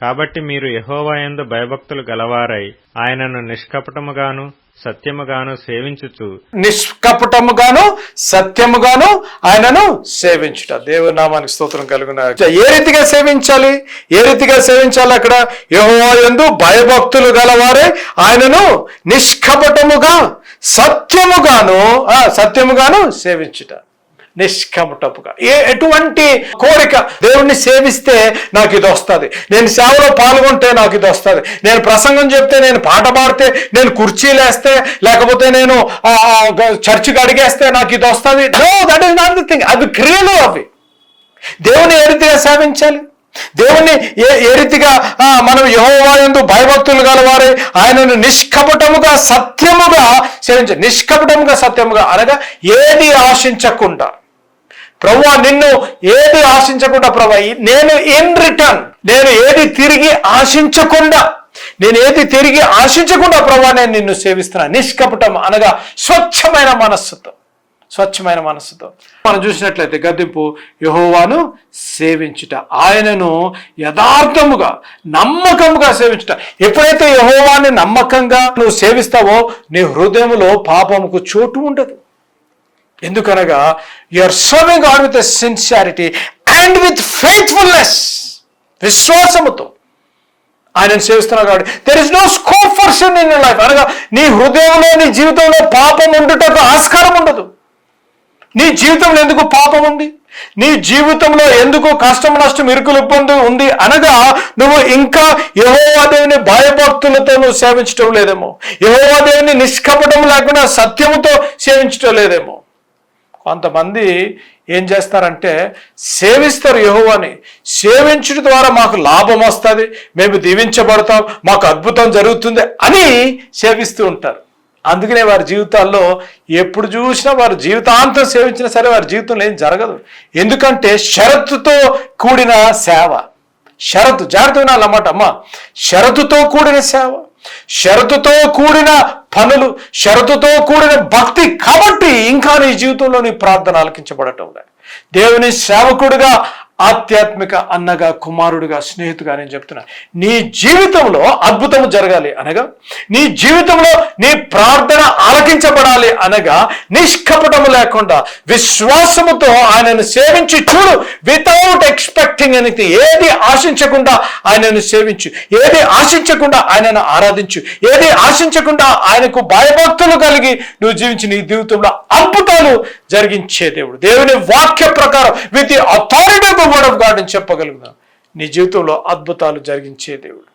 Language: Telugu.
కాబట్టి మీరు యహోవాయందు భయభక్తులు గలవారై ఆయనను నిష్కపటముగాను సత్యముగాను సేవించుచు. నిష్కపటముగాను సత్యముగాను ఆయనను సేవించుట. దేవుని నామానికి స్తోత్రం కలుగున. ఏ రీతిగా సేవించాలి? ఏ రీతిగా సేవించాలి అక్కడ? యెహోవా యందు భయభక్తులు గలవారే ఆయనను నిష్కపటముగా సత్యముగాను సత్యముగాను సేవించుట. నిష్కపటముగా ఏ ఎటువంటి కోరిక దేవుణ్ణి సేవిస్తే నాకు ఇది వస్తుంది. నేను సేవలో పాల్గొంటే నాకు ఇది వస్తుంది. నేను ప్రసంగం చెప్తే నేను పాట పాడితే నేను కుర్చీలేస్తే లేకపోతే నేను చర్చికి అడిగేస్తే నాకు ఇది వస్తుంది. No that is not the thing అవి క్రియలు అవి. దేవుని ఏ రీతిగా సేవించాలి? దేవుణ్ణి ఏ ఏ రీతిగా ఆ, మనం యహోవాయందు భయభక్తులు గలవారే ఆయనను నిష్కపటముగా సత్యముగా సేవించ నిష్కపటముగా సత్యముగా అనగా ఏది ఆశించకుండా. ప్రభు నిన్ను ఏది ఆశించకుండా ప్రభు నేను ఇన్ రిటర్న్ నేను ఏది తిరిగి ఆశించకుండా నేను ఏది తిరిగి ఆశించకుండా ప్రభా నేను నిన్ను సేవిస్తున్నా. నిష్కపటం అనగా స్వచ్ఛమైన మనస్సుతో స్వచ్ఛమైన మనస్సుతో. మనం చూసినట్లయితే గద్దెంపు యహోవాను సేవించుట ఆయనను యథార్థముగా నమ్మకముగా సేవించుట. ఎప్పుడైతే యహోవాని నమ్మకంగా నువ్వు సేవిస్తావో నీ హృదయంలో పాపముకు చోటు ఉండదు. ఎందుకనగా are serving God with sincerity and with faithfulness విశ్వాసముతో ఆయనను సేవిస్తున్నావు కాబట్టి there is no scope for sin in life అనగా నీ హృదయంలో నీ జీవితంలో పాపం ఉండుటకు ఆస్కారం ఉండదు. నీ జీవితంలో ఎందుకు పాపం ఉంది? నీ జీవితంలో ఎందుకు కష్టం నష్టం ఇరుకులు ఇబ్బంది ఉంది? అనగా నువ్వు ఇంకా యహోవాదేవిని భయభక్తులతో నువ్వు సేవించడం లేదేమో. యహోవాదేవిని నిష్కపటం లేకుండా సత్యముతో సేవించడం లేదేమో. కొంతమంది ఏం చేస్తారంటే సేవిస్తారు యహోవాని. సేవించడం ద్వారా మాకు లాభం వస్తుంది. మేము దీవించబడతాం. మాకు అద్భుతం జరుగుతుంది అని సేవిస్తూ ఉంటారు. అందుకనే వారి జీవితాల్లో ఎప్పుడు చూసినా వారు జీవితాంతం సేవించినా సరే వారి జీవితంలో ఏం జరగదు. ఎందుకంటే షరతుతో కూడిన సేవ. షరతు జాగ్రత్త వినాలన్నమాట. అమ్మ షరతుతో కూడిన సేవ. షరతుతో కూడిన పనులు షరతుతో కూడిన భక్తి కాబట్టి ఇంకా నీ జీవితంలో నీ ప్రార్థన ఆలకించబడటం లేదు. దేవుని సేవకుడిగా ఆధ్యాత్మిక అన్నగా కుమారుడిగా స్నేహితుగా నేను చెప్తున్నా. నీ జీవితంలో అద్భుతం జరగాలి అనగా నీ జీవితంలో నీ ప్రార్థన ఆలకించబడాలి అనగా నిష్కపటము లేకుండా విశ్వాసముతో ఆయనను సేవించి చూడు. వితౌట్ ఎక్స్పెక్టింగ్ ఎనీథింగ్ ఏది ఆశించకుండా ఆయనను సేవించు. ఏది ఆశించకుండా ఆయనను ఆరాధించు. ఏది ఆశించకుండా ఆయనకు భయభక్తులు కలిగి నువ్వు జీవించి నీ జీవితంలో అద్భుతాలు జరిగించే దేవుడు. దేవుని వాక్య ప్రకారం with authority word of God అని చెప్పగలుగుదాం. నీ జీవితంలో అద్భుతాలు జరిగించే దేవుడు.